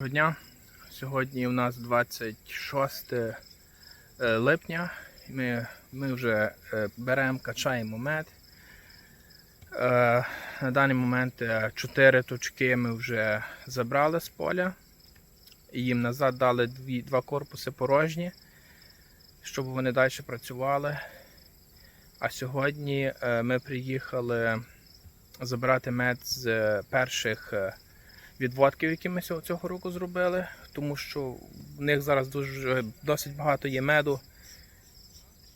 Доброго дня. Сьогодні у нас 26 е, липня. Ми, ми вже е, беремо, качаємо мед. Е, На даний момент 4 точки ми вже забрали з поля. І Їм назад дали дві, два корпуси порожні, щоб вони далі працювали. А сьогодні ми приїхали забирати мед з перших. Е, відводків, які ми цього цього року зробили, тому що в них зараз дуже досить багато є меду.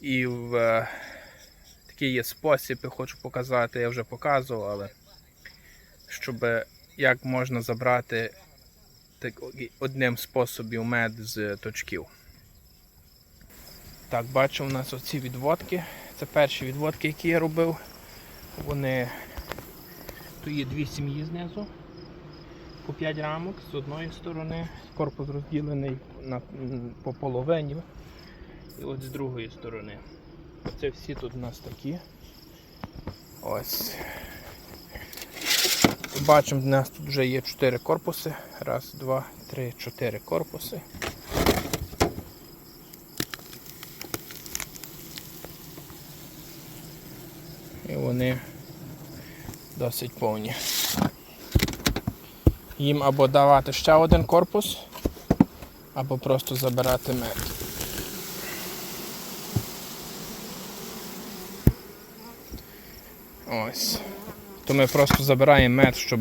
І в е, такий є спосіб, я хочу показати, я вже показував, але щоб як можна забрати так, одним способом мед з точків. Так, бачу, у нас оці відводки. Це перші відводки, які я робив. Вони тут є дві сім'ї знизу по 5 рамок з одної сторони, корпус розділений на, по половині. І от з другої сторони. Це всі тут у нас такі. Ось. Бачимо, в нас тут вже є 4 корпуси. Раз, два, три, чотири корпуси. І вони досить повні їм або давати ще один корпус, або просто забирати мед. Ось. То ми просто забираємо мед, щоб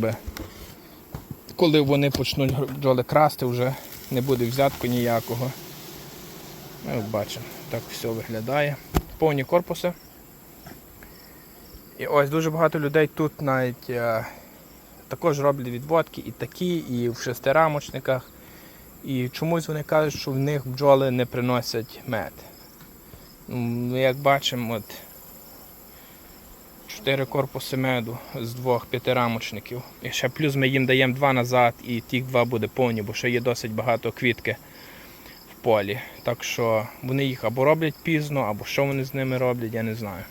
коли вони почнуть бджоли красти, вже не буде взятку ніякого. Ми бачимо, так все виглядає. Повні корпуси. І ось дуже багато людей тут навіть е, також роблять відводки і такі, і в шестирамочниках. І чомусь вони кажуть, що в них бджоли не приносять мед. Ну, Як бачимо, от 4 корпуси меду з двох п'ятирамочників. І ще плюс ми їм даємо два назад, і ті два буде повні, бо ще є досить багато квітки в полі. Так що вони їх або роблять пізно, або що вони з ними роблять, я не знаю.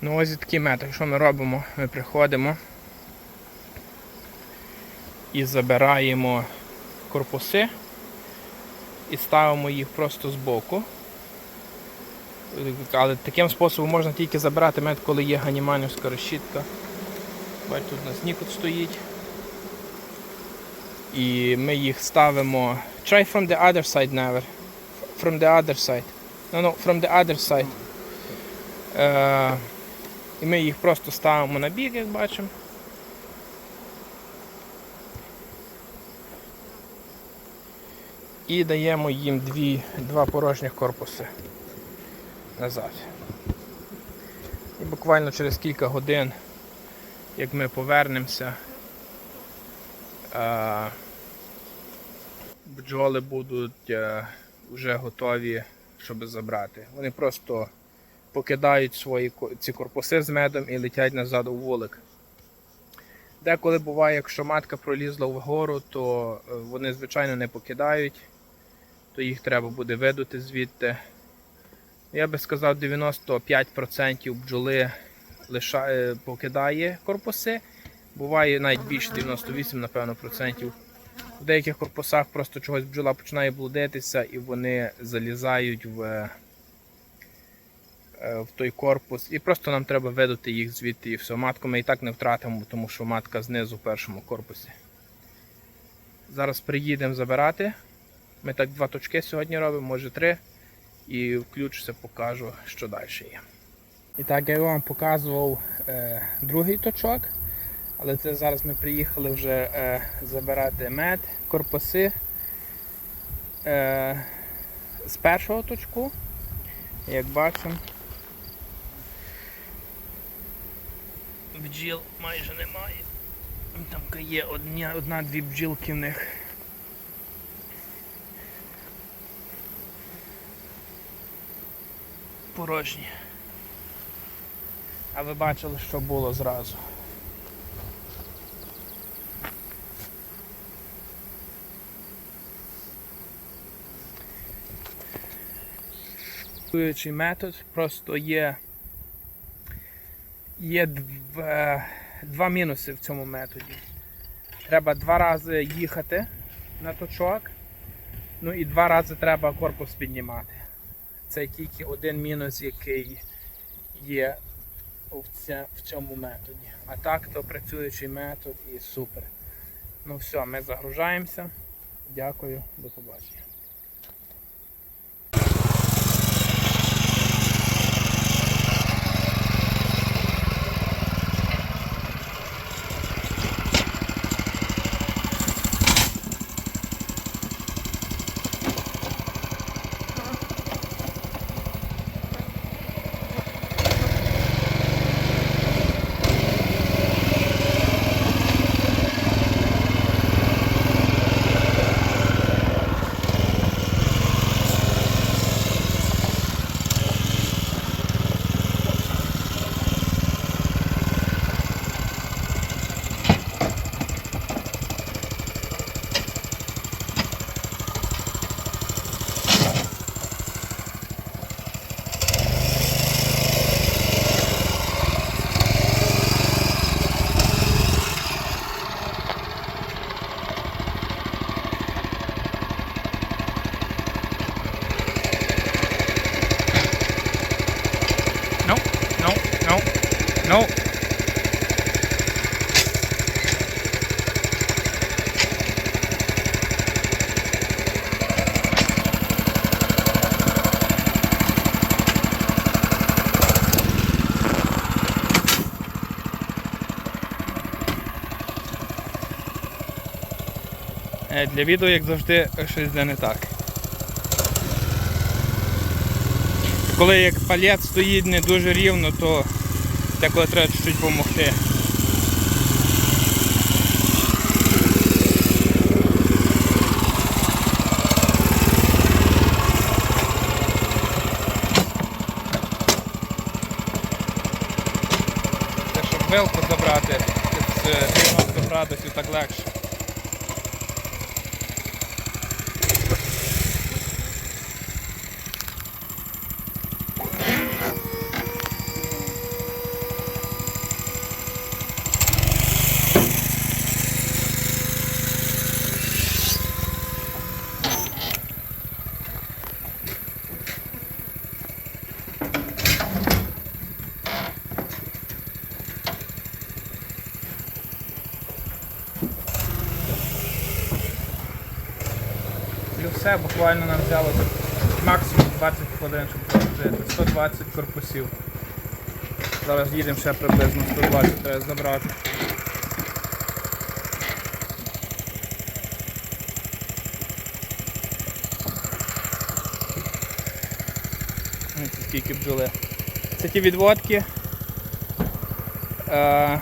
Ну ось і такий мед. Що ми робимо? Ми приходимо і забираємо корпуси і ставимо їх просто збоку. Але таким способом можна тільки забирати мед, коли є ганіманівська решітка. Бачите, тут у нас нікот стоїть. І ми їх ставимо. Try from the other side never. From the other side. No, no, from the other side. Е, і ми їх просто ставимо на бік, як бачимо. І даємо їм дві, два порожніх корпуси назад. І буквально через кілька годин, як ми повернемося, бджоли будуть вже готові, щоб забрати. Вони просто покидають свої ці корпуси з медом і летять назад у вулик. Деколи буває, якщо матка пролізла вгору, то е, вони, звичайно, не покидають, то їх треба буде видути звідти. Я би сказав, 95% бджоли лишає, покидає корпуси. Буває навіть більше 98, напевно, процентів. В деяких корпусах просто чогось бджола починає блудитися і вони залізають в, е, в той корпус. І просто нам треба видати їх звідти і все. Матку ми і так не втратимо, тому що матка знизу в першому корпусі. Зараз приїдемо забирати. Ми так два точки сьогодні робимо, може три. І включуся, покажу, що далі є. І так я вам показував е, другий точок. Але це зараз ми приїхали вже е, забирати мед, корпуси е, з першого точку. Як бачимо, бджіл майже немає. Там є одна- одна-дві бджілки в них. Порожні. А ви бачили, що було зразу. Працюючий метод просто є, є два, два мінуси в цьому методі. Треба два рази їхати на точок. Ну і два рази треба корпус піднімати. Це тільки один мінус, який є в, цьому методі. А так то працюючий метод і супер. Ну все, ми загружаємося. Дякую, до побачення. No, no, no, no. Е, Для відео, як завжди, щось йде не так. Коли як палет стоїть не дуже рівно, то деколи треба чуть допомогти. Щоб вилку забрати з 90 градусів так легше. Все, буквально нам взяло максимум 20 хвилин, щоб загрузити. 120 корпусів. Зараз їдемо ще приблизно 120 треба забрати. Скільки бджоли. Це ті відводки. Е,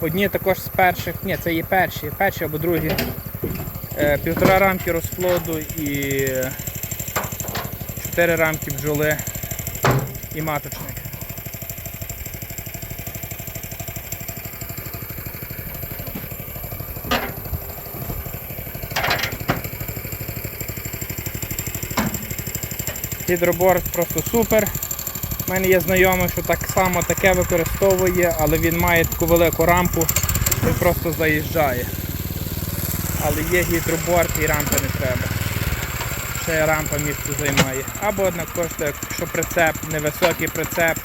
Одні також з перших, ні, це є перші, перші або другі. Е, Півтора рамки розплоду і чотири рамки бджоли і маточник. Гідроборд просто супер. У мене є знайомий, що так само таке використовує, але він має таку велику рампу, він просто заїжджає. Але є гідроборд і рампи не треба. Ще рампа місце займає. Або однак коштує, якщо прицеп, невисокий прицеп,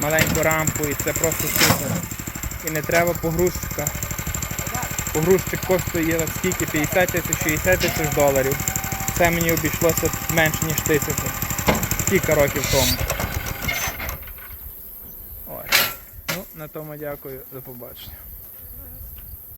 маленьку рампу і це просто супер. І не треба погрузчика. Погрузчик коштує скільки? 50 тисяч, 60 тисяч доларів. Це мені обійшлося менше ніж тисячу. Кілька років тому. Ось. Ну, на тому дякую, до побачення.